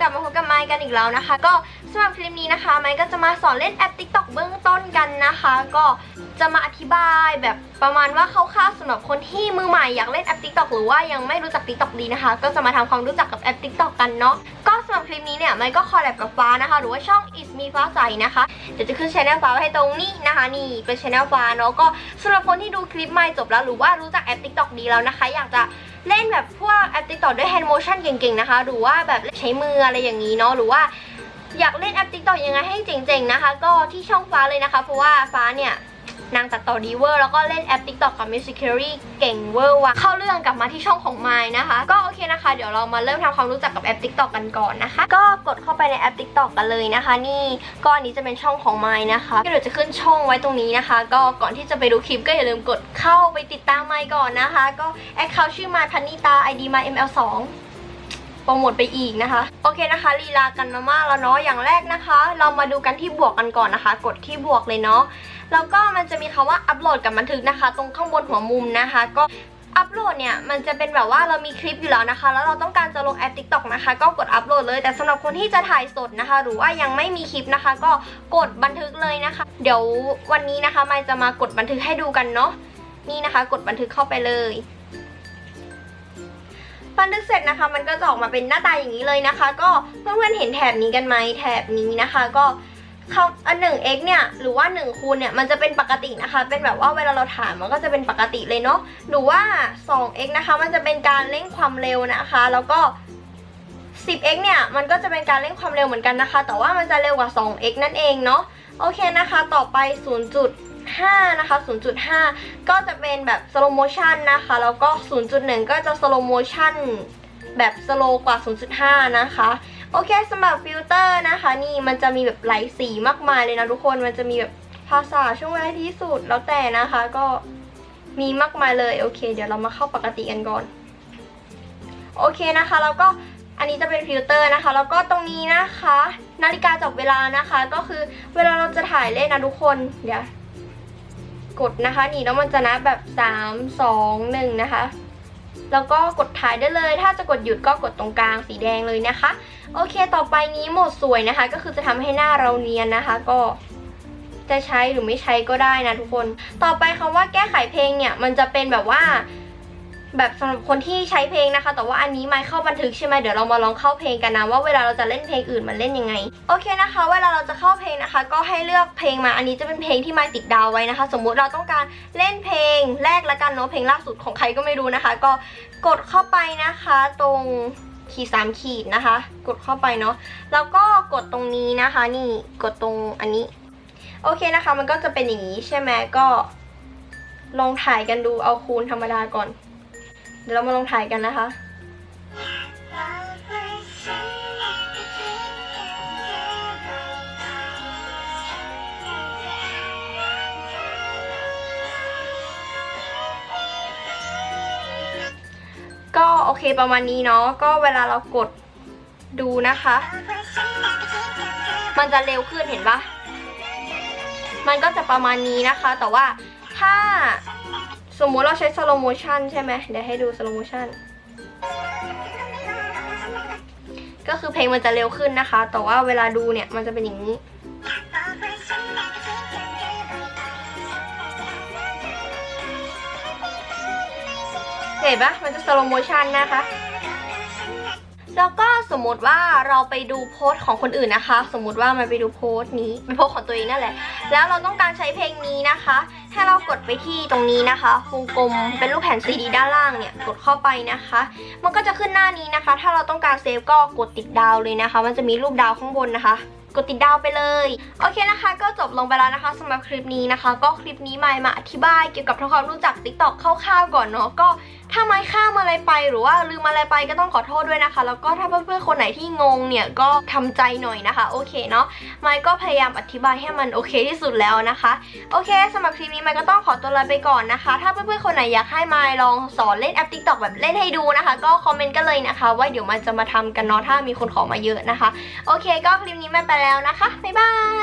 กลับมาพบกับไมค์กันอีกแล้วนะคะ ก็สำหรับคลิปนี้นะคะ ไมค์ก็จะมาสอนเล่นแอป TikTok เบื้องต้นกันนะคะ ก็จะมาอธิบายแบบประมาณว่าคร่าวๆสำหรับคนที่มือใหม่อยากเล่นแอป TikTok หรือว่ายังไม่รู้จัก TikTok ดีนะคะ ก็จะมาทำความรู้จักกับแอป TikTok กันเนาะก็สำหรับคลิปนี้เนี่ยไมค์ก็คอลแลบกับฟ้านะคะ หรือว่าช่อง is me ฟ้าใสนะคะเดี๋ยวจะขึ้นช anel ฟ้าไว้ให้ตรงนี้นะคะนี่เป็นช anel ฟ้าเนาะก็สำหรับคนที่ดูคลิปไม่จบแล้วหรือว่ารู้จักแอป TikTok ดีแล้วนะคะ อยากจะ เล่นแบบพวกแอปติ๊กต๊อกด้วยแฮนด์โมชั่นเก่งๆนะคะ หรือว่าแบบใช้มืออะไรอย่างนี้เนาะหรือว่าอยากเล่นแอปติ๊กต็อกยังไงให้เจ๋งๆนะคะ ก็ที่ช่องฟ้าเลยนะคะ เพราะว่าฟ้าเนี่ย นางตัดต่อดีเวอร์แล้วก็เล่นแอป TikTok กับ Musicary เก่งเวอร์ว่ะเข้าเรื่องกลับมาที่ช่องของไมค์นะคะ ก็โอเคนะคะ เดี๋ยวเรามาเริ่มทำความรู้จักกับแอป TikTok กันก่อนนะคะ ก็กดเข้าไปในแอป TikTok กันเลยนะคะ นี่ก็อันนี้จะเป็นช่องของไมค์นะคะก็เดี๋ยวจะขึ้นช่องไว้ตรงนี้นะคะ ก็ก่อนที่จะไปดูคลิปก็อย่าลืมกดเข้าไปติดตามไมค์ก่อนนะคะ ก็แอคเคาท์ชื่อไมค์พันนิตา ID ไมค์ ML2 โปรโมทไปอีกนะคะ โอเคนะคะลีลากันมามากแล้วเนาะอย่างแรกนะคะ เรามาดูกันที่บวกกันก่อนนะคะ กดที่บวกเลยเนาะแล้วก็มันจะมีคำว่าอัปโหลดกับบันทึกนะคะ ตรงข้างบนหัวมุมนะคะ ก็อัปโหลดเนี่ยมันจะเป็นแบบว่าเรามีคลิปอยู่แล้วนะคะ แล้วเราต้องการจะลงแอป TikTok นะคะ ก็กดอัปโหลดเลยแต่สำหรับคนที่จะถ่ายสดนะคะ หรือว่ายังไม่มีคลิปนะคะ ก็กดบันทึกเลยนะคะ เดี๋ยววันนี้นะคะมายจะมากดบันทึกให้ดูกันเนาะนี่นะคะ กดบันทึกเข้าไปเลย บันทึกเสร็จนะคะ มันก็จะออกมาเป็นหน้าตาอย่างนี้เลยนะคะ ก็เพื่อนๆเห็นแถบนี้กันไหมแถบนี้นะคะ ก็เขาอันหนึ่ง x เนี่ยหรือว่า1คูณเนี่ยมันจะเป็นปกตินะคะ เป็นแบบว่าเวลาเราถามมันก็จะเป็นปกติเลยเนาะหรือว่า 2x นะคะมันจะเป็นการเร่งความเร็วนะคะ แล้วก็ 10x เนี่ยมันก็จะเป็นการเร่งความเร็วเหมือนกันนะคะ แต่ว่ามันจะเร็วกว่า 2x นั่นเองเนาะโอเคนะคะ ต่อไป 0.5 นะคะ 0.5 ก็จะเป็นแบบ slow motion นะคะ แล้วก็ 0.1 ก็จะ slow motion แบบ slow กว่า 0.5 นะคะ โอเคสำหรับฟิลเตอร์นะคะ นี่มันจะมีแบบหลายสีมากมายเลยนะทุกคน มันจะมีแบบภาษาช่วงเวลาที่สุดแล้วแต่นะคะก็มีมากมายเลย โอเค เดี๋ยวเรามาเข้าปกติกันก่อน โอเคนะคะ แล้วก็อันนี้จะเป็นฟิลเตอร์นะคะ แล้วก็ตรงนี้นะคะ นาฬิกาจับเวลานะคะ ก็คือเวลาเราจะถ่ายเล่นนะทุกคน เดี๋ยว กดนะคะนี่แล้วมันจะนับแบบ 3 2 1 นะคะ แล้วก็กดถ่ายได้เลย ถ้าจะกดหยุดก็กดตรงกลางสีแดงเลยนะคะ โอเค ต่อไปนี้โหมดสวยนะคะ ก็คือจะทำให้หน้าเราเนียนนะคะ ก็จะใช้หรือไม่ใช้ก็ได้นะทุกคน ต่อไปคำว่าแก้ไขเพลงเนี่ย มันจะเป็นแบบว่า แบบสำหรับคนที่ใช้เพลงนะคะ แต่ว่าอันนี้ไม่เข้าบันทึกใช่ไหมเดี๋ยวเรามาลองเข้าเพลงกันนะว่าเวลาเราจะเล่นเพลงอื่นมันเล่นยังไง โอเคนะคะ เวลาเราจะเข้าเพลงนะคะ ก็ให้เลือกเพลงมา อันนี้จะเป็นเพลงที่ไม่ติดดาวไว้นะคะ สมมุติเราต้องการเล่นเพลงแรกละกันเนาะเพลงล่าสุดของใครก็ไม่รู้นะคะ ก็กดเข้าไปนะคะ ตรงขีดสามขีดนะคะ กดเข้าไปเนาะแล้วก็กดตรงนี้นะคะ นี่กดตรงอันนี้ โอเคนะคะ มันก็จะเป็นอย่างนี้ใช่ไหมก็ลองถ่ายกันดูเอาคูณธรรมดาก่อน เดี๋ยวเรามาลองถ่ายกันนะคะ ก็โอเคประมาณนี้เนาะก็เวลาเรากดดูนะคะ มันจะเร็วขึ้นเห็นปะมันก็จะประมาณนี้นะคะ แต่ว่าถ้า สมมุติเราใช้สโลโมชันใช่ไหมเดี๋ยวให้ดูสโลโมชันก็คือเพลงมันจะเร็วขึ้นนะคะ แต่ว่าเวลาดูเนี่ยมันจะเป็นอย่างนี้ เห็นปะมันจะสโลโมชันนะคะ แล้วก็สมมติว่าเราไปดูโพสต์ของคนอื่นนะคะ สมมติว่ามันไปดูโพสต์นี้เป็นโพสต์ของตัวเองนั่นแหละ แล้วเราต้องการใช้เพลงนี้นะคะให้เรากดไปที่ตรงนี้นะคะวงกลมเป็นรูปแผ่นซีดีด้านล่างเนี่ยกดเข้าไปนะคะ มันก็จะขึ้นหน้านี้นะคะ ถ้าเราต้องการเซฟก็กดติดดาวเลยนะคะ มันจะมีรูปดาวข้างบนนะคะ กดติดดาวไปเลย โอเคนะคะ ก็จบลงไปแล้วนะคะสำหรับคลิปนี้นะคะ ก็คลิปนี้ไมายมาอธิบายเกี่ยวกับทำความรู้จัก TikTok คร่าวๆก่อนเนาะก็ถ้าไม้ข้ามอะไรไปหรือว่าลืมอะไรไปก็ต้องขอโทษด้วยนะคะ แล้วก็ถ้าเพื่อนๆคนไหนที่งงเนี่ยก็ทำใจหน่อยนะคะ โอเคเนาะไมค์ก็พยายามอธิบายให้มันโอเคที่สุดแล้วนะคะ โอเคสำหรับคลิปนี้ไมค์ก็ต้องขอตัวลาไปก่อนนะคะ ถ้าเพื่อนๆคนไหนอยากให้ไมค์ลองสอนเล่นแอป TikTok แบบเล่นให้ดูนะคะ ก็คอมเมนต์กันเลยนะคะ ว่าเดี๋ยวมันจะมาทำกันเนาะถ้ามีคนขอมาเยอะนะคะ โอเค ก็คลิปนี้ไม่ไปแล้วนะคะ บ๊ายบาย